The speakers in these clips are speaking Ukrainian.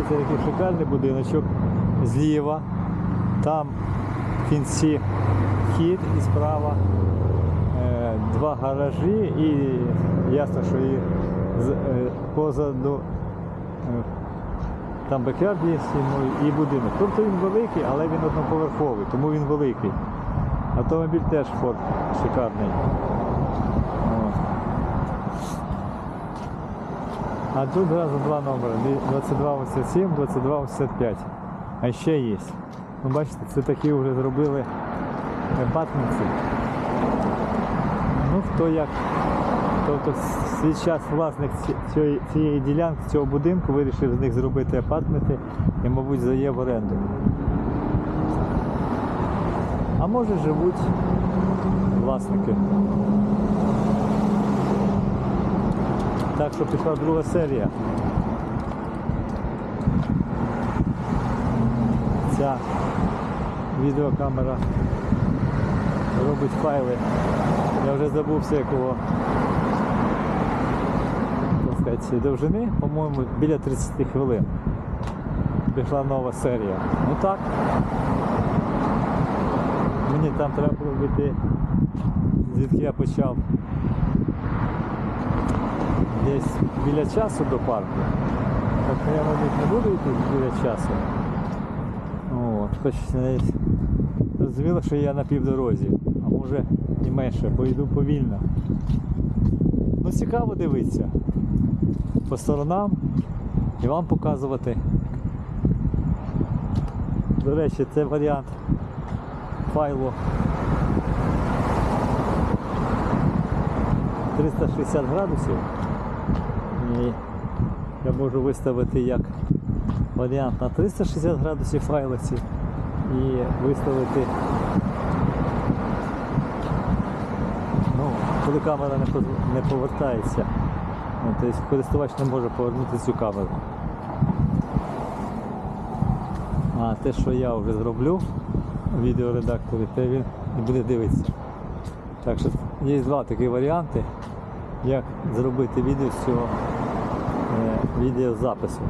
Дивіться, який шикарний будиночок зліва. Там в кінці вхід і справа е, два гаражі і ясно, що і е, позаду е, там бекярд є і будинок. Тобто він великий, але він одноповерховий, тому він великий. Автомобіль теж Ford шикарний. А тут зразу два номери 2287, 2285. А ще є. Ну, бачите, це такі вже зробили батниці. Ну, хто як. Тобто свій час власник цієї, цієї ділянки, цього будинку вирішив з них зробити апартменти і, мабуть, здає в оренду. А може живуть власники. Так що пішла друга серія. Ця відеокамера робить файли. Я вже забувся якого так сказати, довжини, по-моєму, біля 30 хвилин. Пішла нова серія. Ну так. Мені там треба було вийти, звідки я почав. Десь біля часу до парку. Так я, мабуть, не буду йти біля часу. От, хоч зрозуміло, що я на півдорозі, а може і менше, бо йду повільно. Ну цікаво дивитися по сторонам і вам показувати. До речі, це варіант файлу 360 градусів. І я можу виставити як варіант на 360 градусів файлиці і виставити, ну, коли камера не, повертається. Ну, тобто користувач не може повернути цю камеру. А те, що я вже зроблю в відеоредакторі, те він і буде дивитися. Так що є два такі варіанти, як зробити відео з цього відеозапису.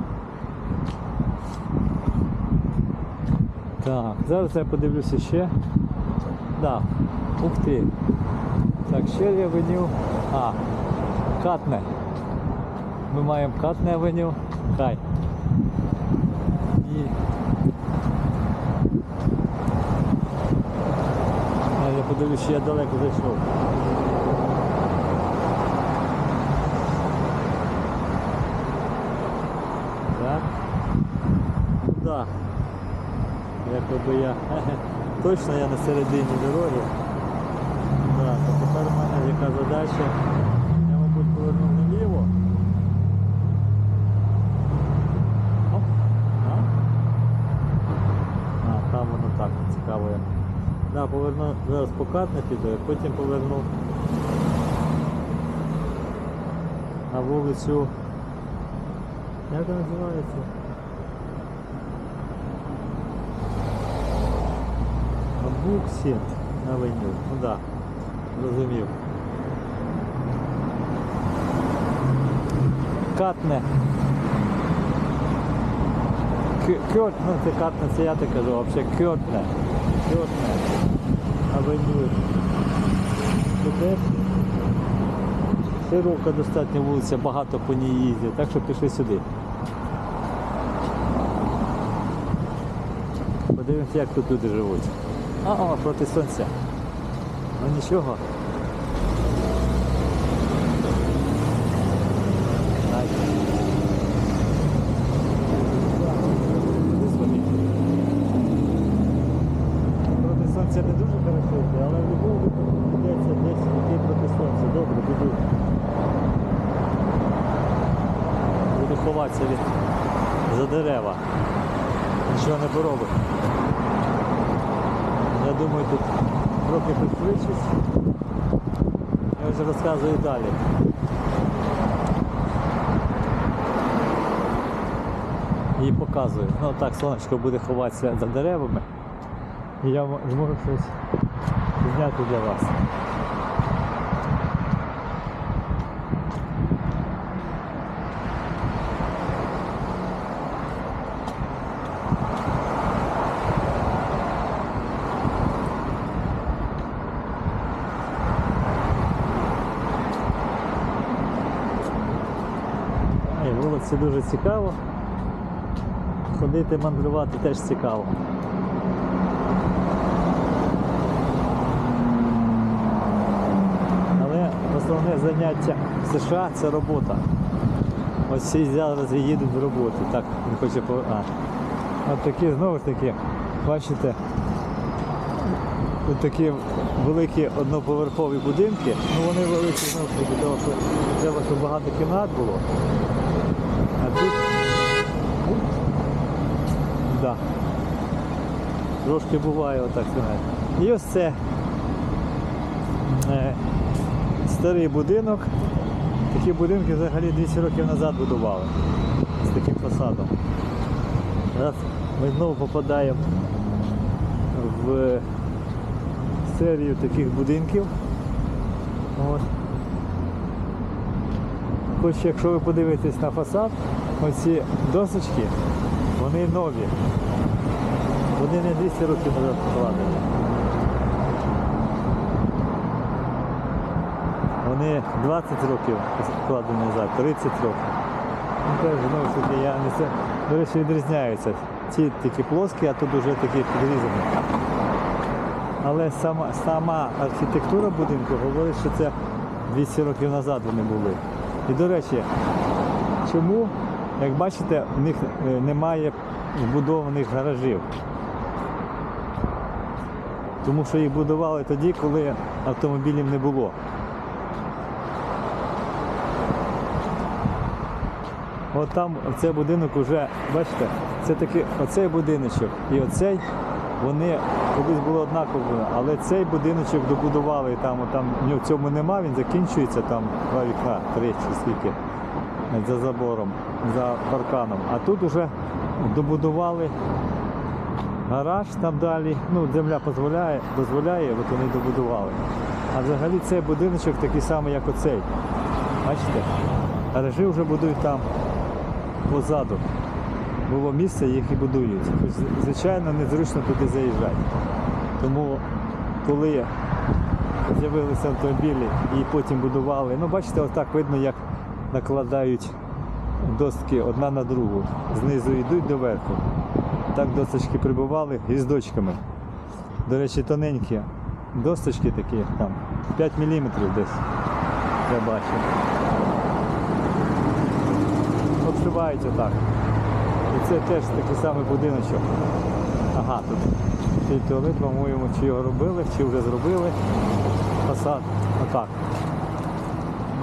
Так, зараз я подивлюся ще. Да. Ух ти. Так, ще є авеню. А, Катне. Ми маємо Катне авеню. Хай. І я подивлюсь, що я далеко зайшов. Так. Ну да. Якоби я точно я на середині дороги. Так, а тепер у мене яка задача. Я, мабуть, повернув наліво. А? Там воно так цікаво. як. Да, поверну, зараз по катне піду, а потім поверну на вулицю. Як називається? Буксі авеню. Ну так, да, розумів. Катне. К- Кьот, ну це катне, це я так кажу, взагалі кьотне. Кьотне. Авеню. Тут широка достатньо вулиця, багато по ній їздять, так що пішли сюди. Подивимося, як тут люди живуть. А, о, проти сонця. Ну нічого. Проти сонця не дуже хорошо але в будь-якому десь йти проти сонця. Добре, буду. Буду ховатися від за дерева. Нічого не поробить. Я думаю, тут трохи пришвидшусь. Я вже розказую далі. І показую. Ну так, сонечко буде ховатися за деревами. І я зможу щось зняти для вас. Вулиці дуже цікаво. Ходити, мандрувати теж цікаво. Але основне заняття в США це робота. Ось всі зараз їдуть з роботи. Так, не хоче по. А. От такі знову ж таки, бачите, такі великі одноповерхові будинки, ну вони великі знову ж таки, тому що треба, щоб багато кімнат було. А тут да. трошки буває отак знаєте. І ось це е, старий будинок. Такі будинки взагалі 200 років назад будували з таким фасадом. Зараз ми знову попадаємо в серію таких будинків. От. Хоч якщо ви подивитесь на фасад, оці досочки, вони нові. Вони не 200 років назад покладені. Вони 20 років покладені назад, 30 років. Ну, теж, знову ж таки, я не це. До речі, відрізняються. Ці такі плоскі, а тут вже такі підрізані. Але сама, сама архітектура будинку говорить, що це 200 років назад вони були. І до речі, чому, як бачите, в них е, немає вбудованих гаражів. Тому що їх будували тоді, коли автомобілів не було. От там цей будинок вже, бачите, це такий оцей будиночок і оцей, вони колись були однакові, але цей будиночок добудували там, там нього в цьому нема, він закінчується там два вікна, три чи скільки за забором, за парканом. А тут вже добудували гараж там далі. Ну, земля дозволяє, дозволяє, от вони добудували. А взагалі цей будиночок такий самий, як оцей. Бачите? Гаражі вже будують там позаду. Було місце, їх і будують. Звичайно, незручно туди заїжджати. Тому коли з'явилися автомобілі і потім будували, ну бачите, отак видно, як накладають доски одна на другу. Знизу йдуть до верху. Так досочки прибували гвіздочками. До речі, тоненькі досточки такі, там 5 мм десь. Я бачу. Обшивають отак. Це теж такий самий будиночок. Ага, тут цей туалет, по-моєму, чи його робили, чи вже зробили. Фасад. Отак.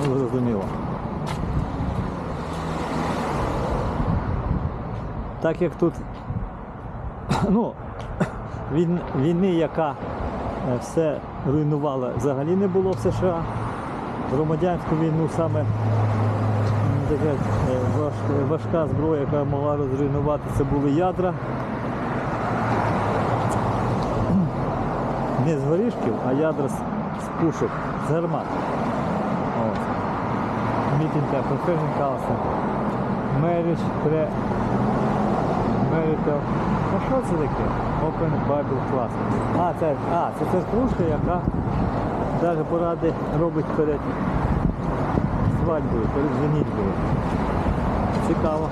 Ну, зрозуміло. Так як тут ну, він- війни, яка е, все руйнувала, взагалі не було в США. Громадянську війну саме м, така е, важ- важка зброя, яка могла розруйнувати, це були ядра. Не з горішків, а ядра з, пушок, з гармат. Time, confession council. Marriage, pre... Marital. А що це таке? Open Bible Class. А, це, а, це ця кружка, яка навіть поради робить перед свадьбою, перед женітьбою. Цікаво.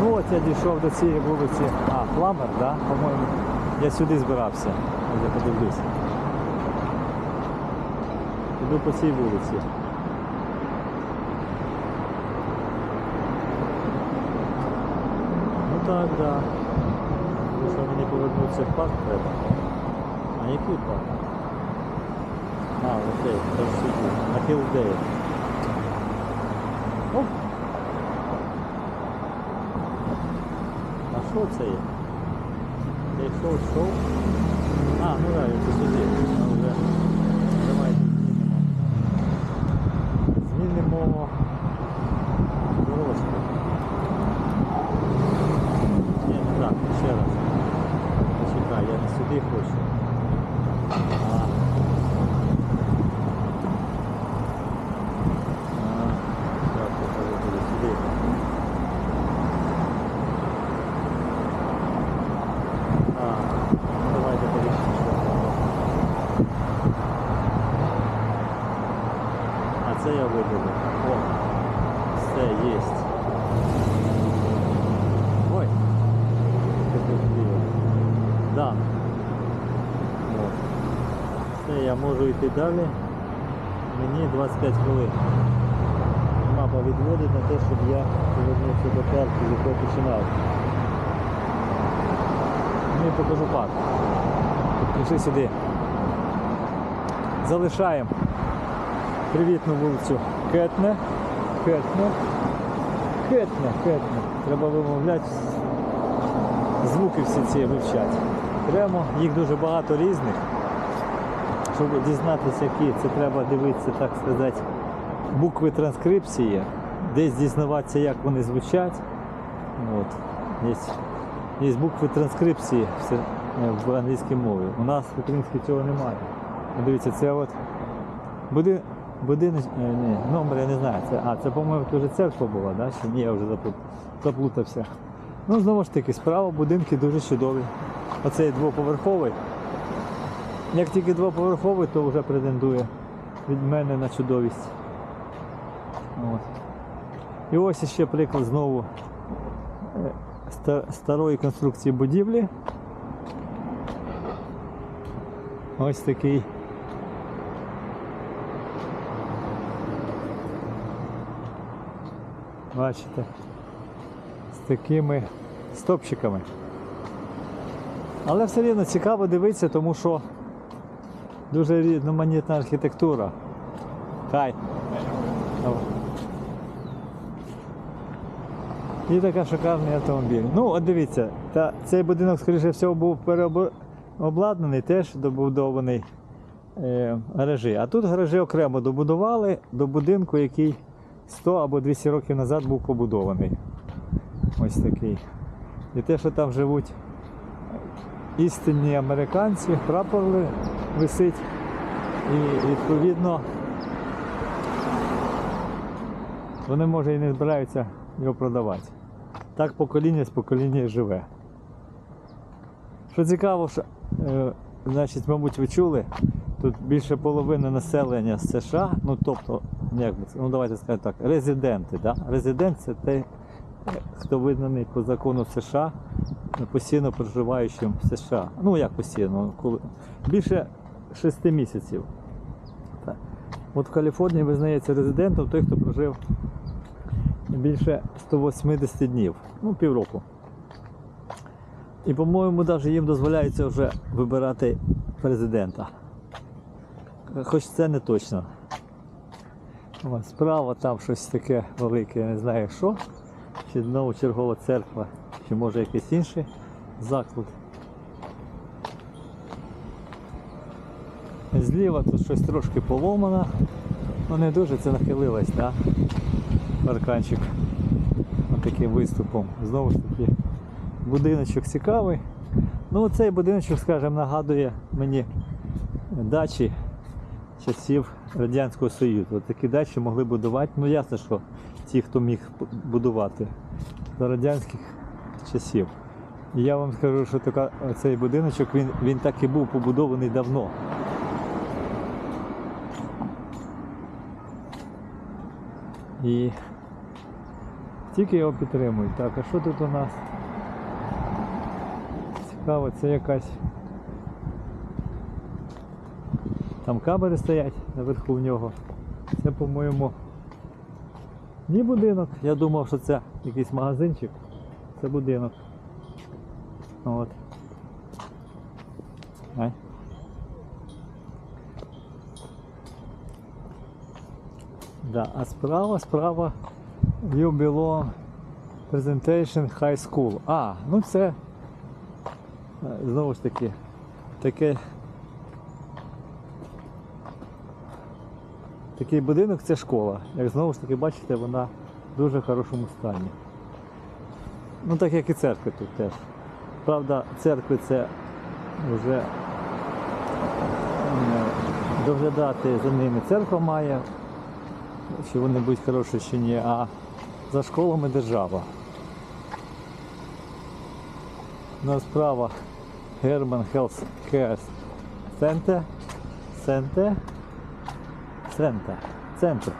Ну от я дійшов до цієї вулиці. А, Пламер, да? По-моєму. Я сюди збирався. Я подивлюся. Іду по цій вулиці. Ну так, да. Тому що мені повернутися в парк треба. А який парк? А, окей, ж сюди. На Хілдейл. Оп. А що це є? Я йшов, йшов. А, ну так, це сюди. А вже. Давайте змінимо. Змінимо дорожку. Ні, не так, ще раз. Почекай, я не сюди хочу. А. А, так, я буду сюди. А, ну давайте порішимо, що. А це я видалив. О, все, єсть. Да. От. Все, я можу далі. Мені 25 хвилин. Мапа відводить на те, щоб я повернувся до парку, з якого починав. Ну і покажу парк. Пішли сюди. Залишаємо привітну вулицю Кетне. Кетне. Кетне, кетне. Треба вимовляти звуки всі ці вивчати. Прямо їх дуже багато різних. Щоб дізнатися, які, це треба дивитися, так сказати, букви транскрипції, десь дізнаватися, як вони звучать. От. Є, є букви транскрипції в англійській мові. У нас в українській цього немає. Дивіться, це от буди, будинок, е, номер я не знаю. Це, а, це, по-моєму, теж церква була, да? чи ні, я вже заплутався. Ну, знову ж таки, справа будинки дуже чудові. Оцей двоповерховий. Як тільки двоповерховий, то вже претендує від мене на чудовість. От. І ось ще приклад знову е, старої конструкції будівлі. Ось такий. Бачите? З такими стопчиками. Але все рівно цікаво дивитися, тому що дуже різноманітна архітектура. Хай. І така шикарний автомобіль. Ну, от дивіться, та, цей будинок, скоріше всього, був переобладнаний, теж добудований е, гаражі. А тут гаражі окремо добудували до будинку, який 100 або 200 років назад був побудований. Ось такий. І те, що там живуть істинні американці, прапор ли- висить. І відповідно вони може і не збираються його продавати. Так покоління з покоління живе. Що цікаво, що, е, значить, мабуть, ви чули, тут більше половини населення з США, ну тобто, як би ну давайте скажемо так, резиденти. Да? Резидент це той, е, хто визнаний по закону США постійно проживаючим в США. Ну як постійно, коли більше 6 місяців. От в Каліфорнії визнається резидентом той, хто прожив більше 180 днів, ну півроку. І, по-моєму, навіть їм дозволяється вже вибирати президента. Хоч це не точно. Ось, справа там щось таке велике, я не знаю що. Чи знову чергова церква, чи може якийсь інший заклад. Зліва тут щось трошки поломано. Ну не дуже це нахилилось, так? Парканчик. Таким виступом. Знову ж таки, будиночок цікавий. Ну цей будиночок, скажімо, нагадує мені дачі часів Радянського Союзу. От такі дачі могли будувати. Ну ясно, що ті, хто міг будувати за радянських часів. Я вам скажу, що така, цей будиночок він, він так і був побудований давно. І тільки його підтримують. Так, а що тут у нас? Цікаво, це якась. Там камери стоять наверху в нього. Це, по-моєму, ні будинок. Я думав, що це якийсь магазинчик. Це будинок. От. Да, а справа, справа You belong Presentation High School. А, ну це е, знову ж таки таке. Такий будинок це школа. Як знову ж таки бачите, вона в дуже хорошому стані. Ну так як і церкви тут теж. Правда, церкви це вже доглядати за ними церква має, чи вони будуть хороші чи ні, а за школами держава. Ну, справа Herman Health Care Center. Center. Центр. Центр.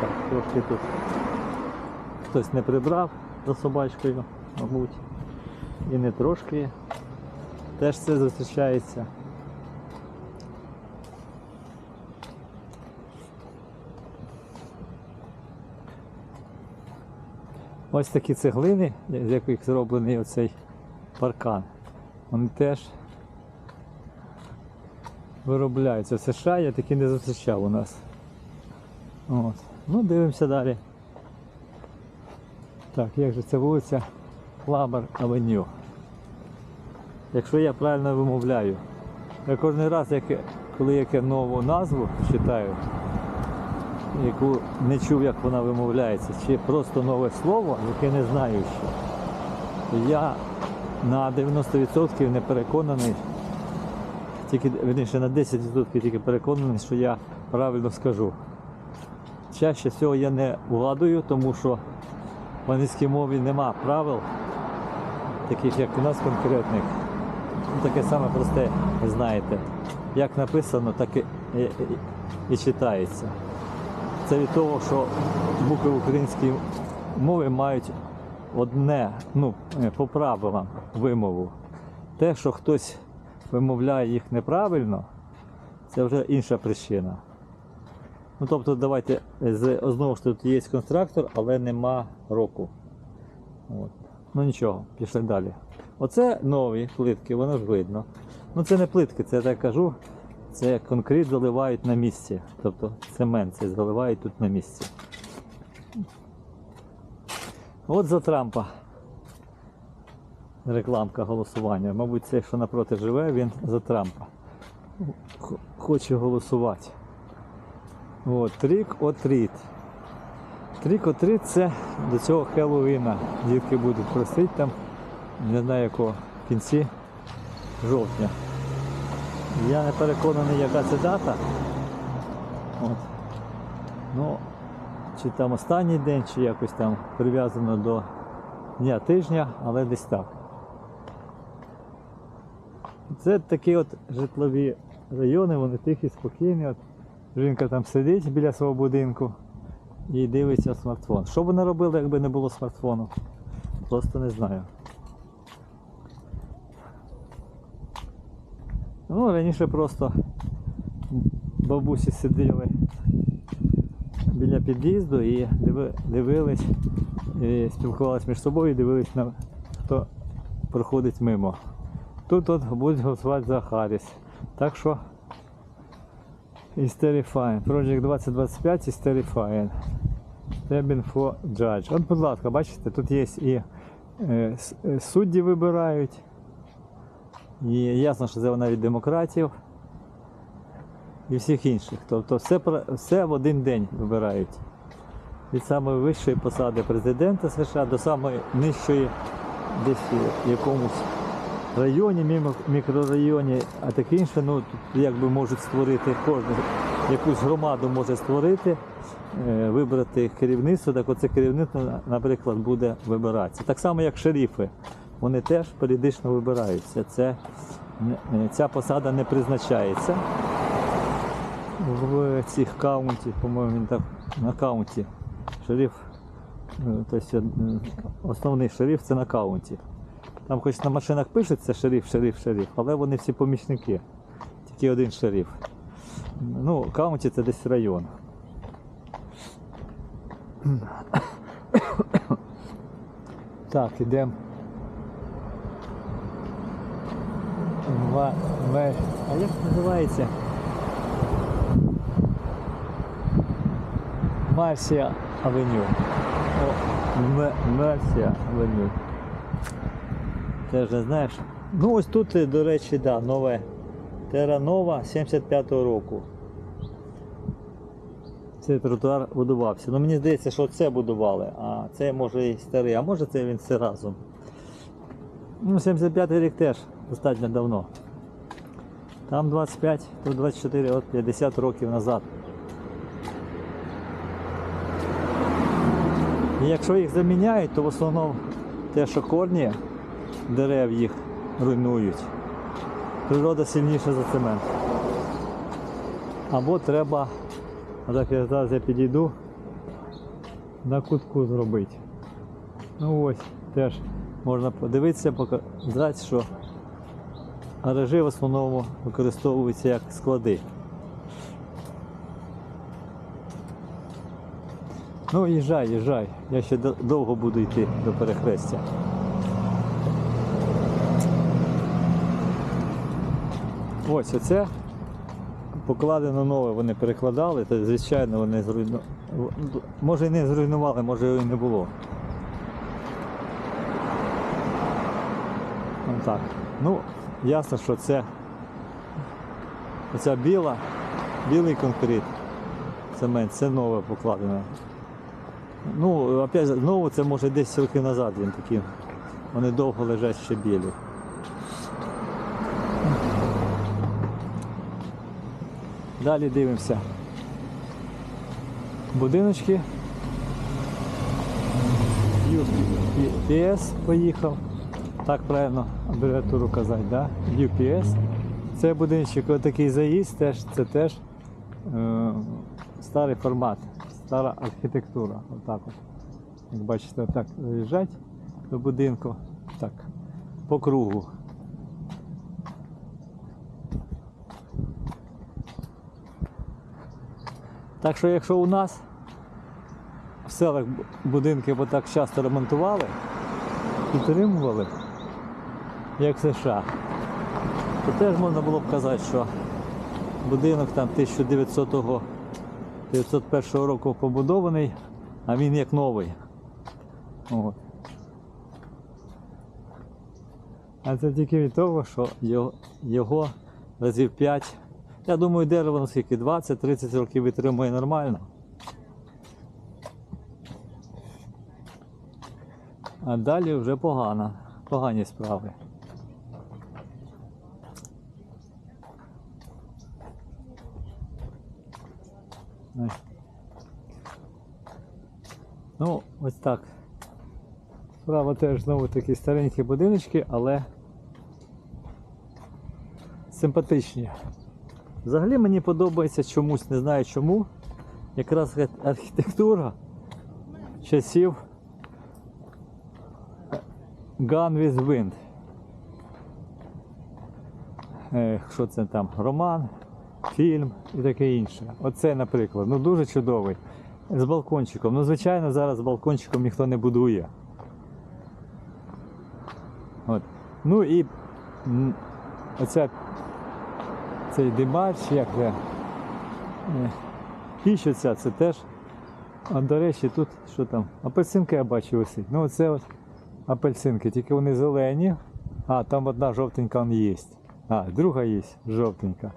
Так, трошки тут хтось не прибрав за собачкою, мабуть. і не трошки. Теж це зустрічається. Ось такі цеглини, з яких зроблений оцей паркан. Вони теж виробляються. В США я такі не зустрічав у нас. От. Ну, дивимося далі. Так, як же це вулиця Флабер Авеню. Якщо я правильно вимовляю. Я кожен раз, як, коли яке нову назву читаю, яку не чув, як вона вимовляється, чи просто нове слово, яке не знаю ще, я на 90% не переконаний, тільки верніше на 10% тільки переконаний, що я правильно скажу. Чаще всього я не вгадую, тому що в англійській мові нема правил, таких як у нас конкретних. Ну, таке саме просте, знаєте. Як написано, так і, і, і читається. Це від того, що букви української мови мають одне, ну, е, по правилам вимову. Те, що хтось вимовляє їх неправильно, це вже інша причина. Ну тобто давайте знову ж тут є конструктор, але нема року. От. Ну нічого, пішли далі. Оце нові плитки, воно ж видно. Ну це не плитки, це я так кажу. Це конкрет заливають на місці. Тобто цемент цей заливають тут на місці. От за Трампа. Рекламка голосування. Мабуть, цей, що напроти живе, він за Трампа. Хоче голосувати. От, трік отріт. Трік отріт це до цього Хеллоуіна. Дітки будуть просити там, не знаю якого, в кінці жовтня. Я не переконаний, яка це дата. От. Ну, чи там останній день, чи якось там прив'язано до дня тижня, але десь так. Це такі от житлові райони, вони тихі, спокійні. От жінка там сидить біля свого будинку і дивиться смартфон. Що б вони робили, якби не було смартфону? Просто не знаю. Ну, раніше просто бабусі сиділи біля під'їзду і дивились, і спілкувалися між собою і дивились на хто проходить мимо. Тут от будуть голосувати за Харріс. Так що is. Project 2025 is terrifying. Stepping for judge. От, будь ласка, бачите, тут є і е, е, судді вибирають. І ясно, що це вона від демократів і всіх інших. Тобто все, все в один день вибирають. Від самої вищої посади президента США до самої нижчої десь в якомусь районі, мікрорайоні, а таке інше, ну тут якби можуть створити кожен, якусь громаду може створити, е, вибрати керівництво, так оце керівництво, наприклад, буде вибиратися. Так само, як шерифи. Вони теж періодично вибираються. Це, е, ця посада не призначається в цих каунті, по-моєму, він так на каунті. Шериф, е, тобто е, основний шериф це на каунті. Там хоч на машинах пишеться шериф, шериф, шериф, але вони всі помічники. Тільки один шериф. Ну, каунті це десь район. Так, ідемо. Ва- Ве- А як називається? Марсія Авеню. Марсія Авеню. Теж не знаєш. Ну ось тут, е, до речі, да, нове. Терра Нова 75-го року. Цей тротуар будувався. Ну мені здається, що це будували, а це може і старий, а може це він все разом. Ну, 75-й рік теж достатньо давно. Там 25, тут 24, от 50 років назад. І якщо їх заміняють, то в основному те, що корні дерев їх руйнують. Природа сильніша за цемент. Або треба, так я зараз я підійду, на кутку зробити. Ну ось, теж можна подивитися, показати, що гаражі в основному використовуються як склади. Ну, їжджай, їжджай. Я ще довго буду йти до перехрестя. Ось оце покладено нове, вони перекладали, то звичайно вони зруйнували. Може і не зруйнували, може і не було. Ось так. Ну, ясно, що це оця біла, білий конкрет, цемент, це нове покладено. Ну, опять знову це може десь роки назад він такий. Вони довго лежать ще білі. Далі дивимося. Будиночки. UPS поїхав. Так правильно абревіатуру казати, да? UPS. Це будиночок, отакий заїзд, теж, це теж е, старий формат, стара архітектура. Отак от. Як бачите, отак заїжджать до будинку. Так, по кругу. Так що якщо у нас в селах будинки бо так часто ремонтували, підтримували, як США, то теж можна було б казати, що будинок там 1900 901 року побудований, а він як новий. От. А це тільки від того, що його, його разів 5. Я думаю, дерево наскільки 20-30 років витримує нормально. А далі вже погано, погані справи. Ну, ось так. Справа теж знову такі старенькі будиночки, але симпатичні. Взагалі мені подобається чомусь, не знаю чому. Якраз архітектура часів Gone with Wind. Що це там? Роман, фільм і таке інше. Оце, наприклад, ну дуже чудовий. З балкончиком. Ну, звичайно, зараз з балкончиком ніхто не будує. От. Ну і оця цей димар, чи як це, е, це теж. А до речі, тут що там? Апельсинка я бачу висить. Ну оце от апельсинки, тільки вони зелені. А, там одна жовтенька є. А, друга є жовтенька.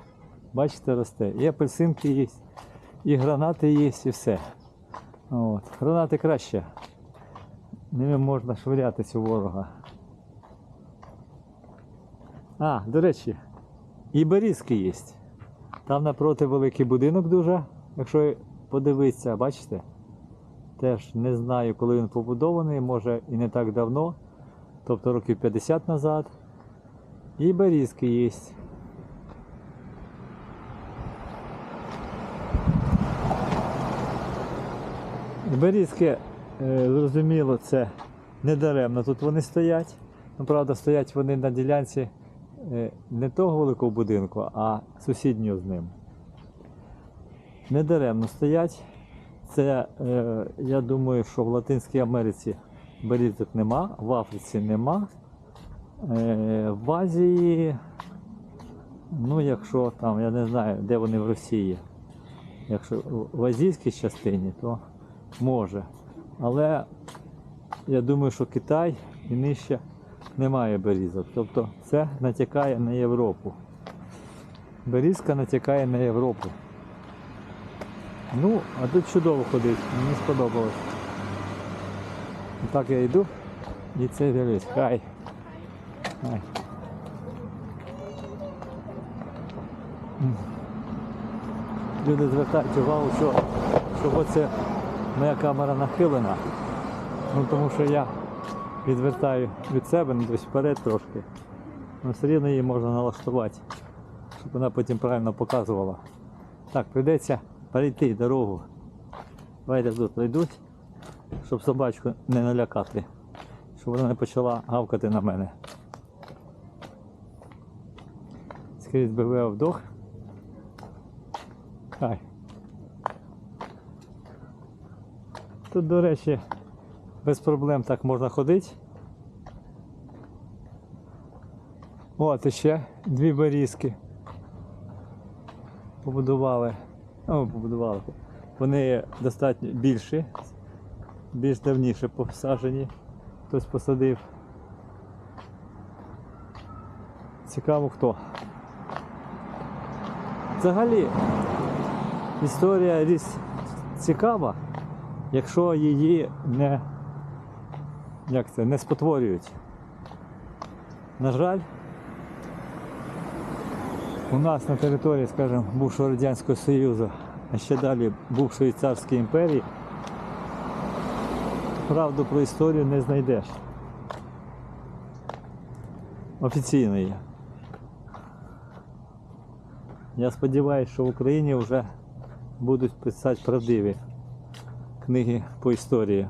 Бачите, росте. І апельсинки є, і гранати є, і все. От. Гранати краще. Ними можна швирятися у ворога. А, до речі, і берізки є. Там напроти великий будинок дуже, якщо подивитися, бачите? Теж не знаю, коли він побудований, може і не так давно, тобто років 50 назад. І берізки є. Берізки, е, зрозуміло, це не даремно. Тут вони стоять. Ну, правда, стоять вони на ділянці е, не того великого будинку, а сусіднього з ним. Не даремно стоять. Це, е, я думаю, що в Латинській Америці берізок нема, в Африці нема. В Азії, ну якщо там, я не знаю, де вони в Росії. Якщо в азійській частині, то може. Але я думаю, що Китай і нижче немає берізок. Тобто це натякає на Європу. Берізка натякає на Європу. Ну, а тут чудово ходить, мені сподобалось. Так я йду і це дивлюсь. Хай. Хай. Люди звертають увагу, що, що оце моя камера нахилена. Ну тому що я відвертаю від себе, ну десь вперед трошки. Ну все рівно її можна налаштувати, щоб вона потім правильно показувала. Так, прийдеться перейти дорогу. Давайте тут пройдуть, щоб собачку не налякати. щоб вона не почала гавкати на мене. Скрізь БВ вдох. Хай. Тут, до речі, без проблем так можна ходити. От іще дві берізки. Побудували. О, побудували. Вони достатньо більші, більш давніше посаджені. Хтось посадив. Цікаво хто. Взагалі, історія ліс цікава, якщо її не, як це, не спотворюють. На жаль, у нас на території, скажімо, бувшого Радянського Союзу, а ще далі бувшої царської імперії, правду про історію не знайдеш. Офіційної. Я сподіваюся, що в Україні вже будуть писати правдиві книги по історії.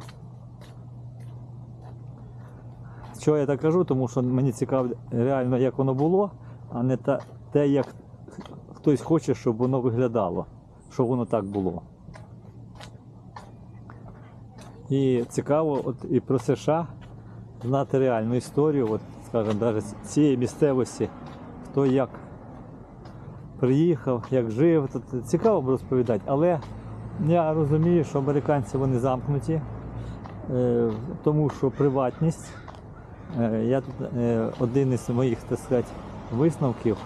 Чого я так кажу? Тому що мені цікаво реально, як воно було, а не те, як хтось хоче, щоб воно виглядало, щоб воно так було. І цікаво от і про США знати реальну історію, от, скажімо, навіть цієї місцевості, хто як приїхав, як жив. Тут цікаво розповідати, але я розумію, що американці вони замкнуті, е, тому що приватність. Е, Я тут е, один із моїх так сказати, висновків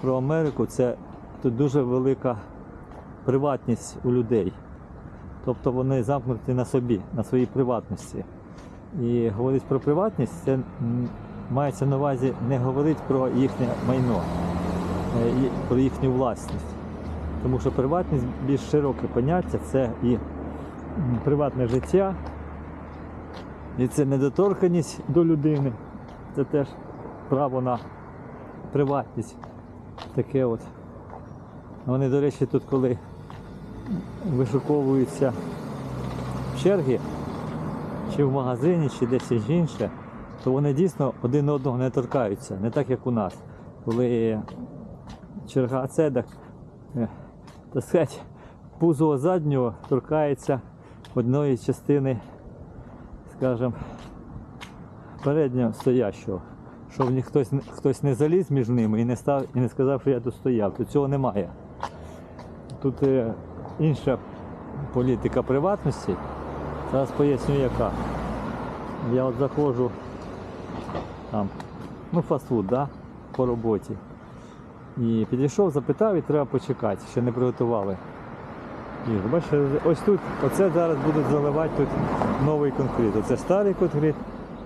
про Америку це тут дуже велика приватність у людей. Тобто вони замкнуті на собі, на своїй приватності. І говорить про приватність, це мається на увазі не говорить про їхнє майно, про їхню власність. Тому що приватність більш широке поняття, це і приватне життя, і це недоторканість до людини, це теж право на приватність. Таке от. Вони, до речі, тут коли вишуковуються черги, чи в магазині, чи десь інше, то вони дійсно один одного не торкаються, не так як у нас. Коли черга це, так, е, так сказати, пузо заднього торкається одної частини, скажімо, переднього стоящого. Щоб ні хтось, хтось не заліз між ними і не, став, і не сказав, що я тут стояв. Тут цього немає. Тут е, інша політика приватності. Зараз поясню яка. Я от заходжу там, ну фастфуд, да, по роботі. І підійшов, запитав і треба почекати, ще не приготували. І бачите, ось тут, оце зараз будуть заливати тут новий конкрет. Оце старий конкрет,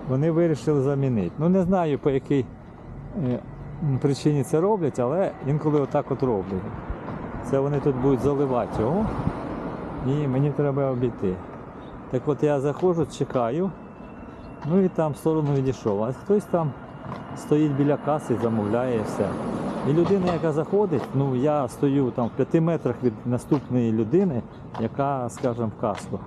вони вирішили замінити. Ну не знаю по якій е, причині це роблять, але інколи отак от роблять. Це вони тут будуть заливати його. І мені треба обійти. Так от я заходжу, чекаю, ну і там в сторону відійшов. А хтось там стоїть біля каси, замовляє все. І людина, яка заходить, ну я стою там в п'яти метрах від наступної людини, яка, скажімо, в каску.